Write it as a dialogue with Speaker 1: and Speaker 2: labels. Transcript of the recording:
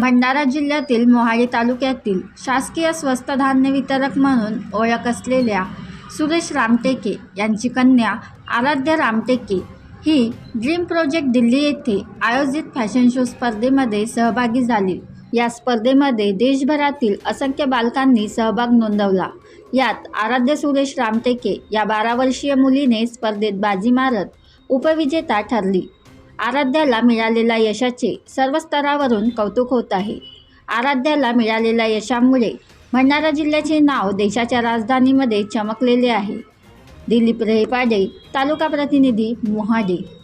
Speaker 1: भंडारा जिल्ह्यातील मोहाडी तालुक्यातील शासकीय स्वस्त धान्य वितरक म्हणून ओळख असलेल्या सुरेश रामटेके यांची कन्या आराध्य रामटेके ही ड्रीम प्रोजेक्ट दिल्ली येथे आयोजित फॅशन शो स्पर्धेमध्ये सहभागी झाली. या स्पर्धेमध्ये देशभरातील असंख्य बालकांनी सहभाग नोंदवला. यात आराध्य सुरेश रामटेके या बारा वर्षीय मुलीने स्पर्धेत बाजी मारत उपविजेता ठरली. आराध्याला मिळालेल्या यशाचे सर्व स्तरावरून कौतुक होत आहे. आराध्याला मिळालेल्या यशामुळे भंडारा जिल्ह्याचे नाव देशाच्या राजधानीमध्ये चमकलेले आहे. दिलीप रेपाडे तालुका प्रतिनिधी मोहाडे.